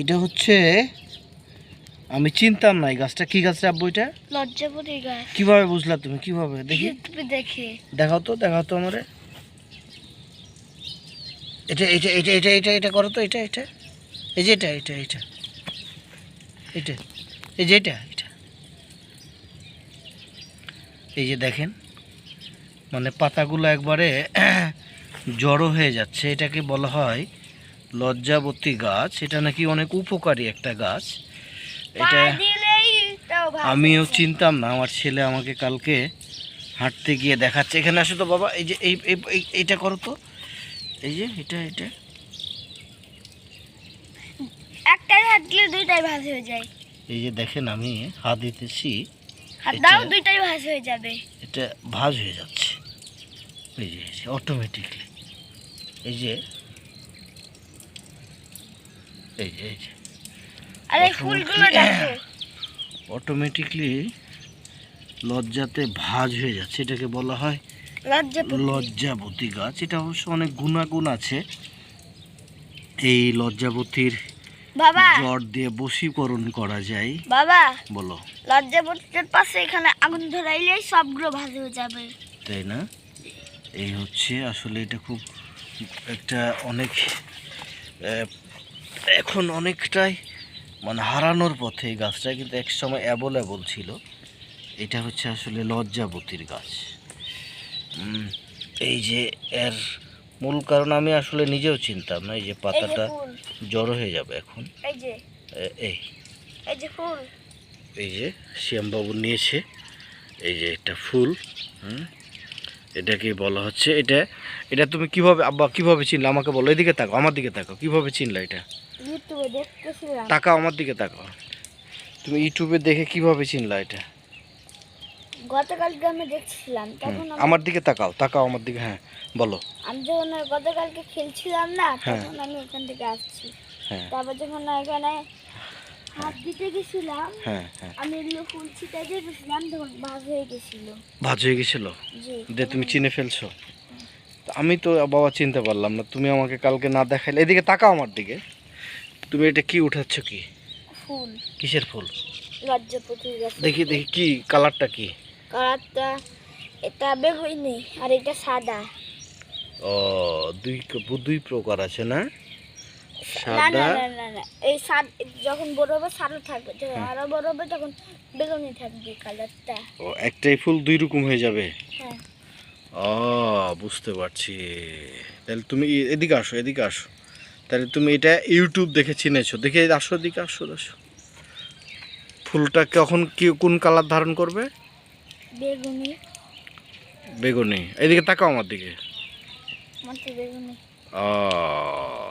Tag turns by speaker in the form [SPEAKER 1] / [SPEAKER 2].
[SPEAKER 1] এটা হচ্ছে আমি চিনতাম না এই গাছটা। কি গাছটা আব্বু এটা?
[SPEAKER 2] লজ্জাপতি গাছ।
[SPEAKER 1] কীভাবে বুঝলা তুমি? কীভাবে? দেখি।
[SPEAKER 2] দেখে।
[SPEAKER 1] দেখাও তো দেখাও তো আমারে। এটা এটা এটা এটা এটা এটা করো তো এটা এটা। এই যে এটা এটা এটা। এটা এই যে এটা এটা। এই যে দেখেন মানে পাতাগুলো একবারে জড়ো হয়ে যাচ্ছে। এটাকে বলা হয় লজ্জাবতী গাছ এটা নাকি অনেক উপকারী একটা গাছ। এটা আমিও চিনতাম না আমার ছেলে আমাকে কালকে হাঁটতে গিয়ে দেখাচ্ছে। এখানে আসো তো বাবা এই যে এই এই- এই- এইটা করো তো। এই যে এটা এটা।
[SPEAKER 2] একটাই হাত দিলে দুইটাই ভাজ হয়ে যায়।
[SPEAKER 1] এই যে দেখেন আমি হাত দিতেছি।
[SPEAKER 2] হাত দাও দুইটাই ভাজ হয়ে যাবে।
[SPEAKER 1] এটা ভাজ হয়ে যাচ্ছে। এই যে অটোমেটিকলি এই যে এই এই।
[SPEAKER 2] আর এই ফুলগুলো দেখো।
[SPEAKER 1] অটোমেটিকলি লজ্জাতে ভাজ হয়ে যাচ্ছে এটাকে বলা হয় লজ্জাবতী গাছ। এটা অবশ্য অনেক গুণাগুণ আছে। এই লজ্জাবতীর
[SPEAKER 2] বাবা।
[SPEAKER 1] জ্বর দিয়ে বশীকরণ করা যায়।
[SPEAKER 2] বাবা।
[SPEAKER 1] বলো।
[SPEAKER 2] লজ্জাপতির পাশে এখানে আগুন ধরাইলেই সবগুলো ভাজ হয়ে যাবে।
[SPEAKER 1] তাই না? এই হচ্ছে আসলে এটা খুব একটা অনেক এখন অনেকটাই মানে হারানোর পথে এই গাছটা কিন্তু এক সময় অ্যাভেলেবল ছিল। এটা হচ্ছে আসলে লজ্জাবতীর গাছ। এই যে এর মূল কারণ আমি আসলে নিজেও চিনতাম না এই যে পাতাটা জড়ো হয়ে যাবে এখন।
[SPEAKER 2] এই যে।
[SPEAKER 1] এই।
[SPEAKER 2] এই যে ফুল।
[SPEAKER 1] এই যে শ্যামবাবু নিয়েছে। এই যে একটা ফুল হুম? এটাকে বলা হচ্ছে। এটা এটা তুমি কীভাবে আব্বা কীভাবে চিনলে? আমাকে বলো এদিকে তাকাও আমার দিকে তাকাও। কীভাবে চিনলে এটা? তাকাও আমার দিকে তাকাও। তুমি ইউটিউবে দেখে কীভাবে চিনলা এটা?
[SPEAKER 2] গতকালকে আমি দেখছিলাম তখন
[SPEAKER 1] আমার দিকে তাকাও তাকাও আমার দিকে হ্যাঁ বলো।
[SPEAKER 2] আমি যখন গতকালকে খেলছিলাম না
[SPEAKER 1] হ্যাঁ।
[SPEAKER 2] তখন আমি ওখান থেকে আসছি।
[SPEAKER 1] হ্যাঁ।
[SPEAKER 2] তারপর যখন এখানে হাত দিতে গেছিলাম।
[SPEAKER 1] হ্যাঁ হ্যাঁ।
[SPEAKER 2] আমি এগুলো ফুল ছিটাই দিয়েছিলাম তখন ভাজ হয়ে গেছিল।
[SPEAKER 1] ভাজ হয়ে গেছিল?
[SPEAKER 2] জি।
[SPEAKER 1] তুমি চিনে ফেলছো। তা আমি তো বাবা চিনতে পারলাম না তুমি আমাকে কালকে না দেখাইলে। এদিকে তাকাও আমার দিকে। তুমি এটা কি উঠাচ্ছ কি?
[SPEAKER 2] ফুল।
[SPEAKER 1] কিসের ফুল?
[SPEAKER 2] লজ্জাপতি
[SPEAKER 1] দেখি দেখি কি কালারটা কি?
[SPEAKER 2] কালারটা এটা বেগুনি আর এটা সাদা।
[SPEAKER 1] ও দুই দুই প্রকার আছে না?
[SPEAKER 2] না
[SPEAKER 1] সাদা?
[SPEAKER 2] না না না না এই সাদ যখন বড় হবে সাদা থাকবে। যখন
[SPEAKER 1] হ্যাঁ।
[SPEAKER 2] আরও বড় হবে তখন বেগুনি থাকবে কালারটা।
[SPEAKER 1] ও একটাই ফুল দুই রকম হয়ে যাবে?
[SPEAKER 2] হ্যাঁ।
[SPEAKER 1] ও বুঝতে পারছি। তাহলে তুমি এদিকে আসো এদিকে আসো। তাহলে তুমি এটা ইউটিউব দেখে চিনেছো। দেখে এই আসো এদিকে আসো আসো। ফুলটা কখন কি কোন কালার ধারণ করবে?
[SPEAKER 2] বেগুনি।
[SPEAKER 1] বেগুনি। এদিকে তাকাও আমার দিকে।
[SPEAKER 2] বেগুনি।
[SPEAKER 1] ও।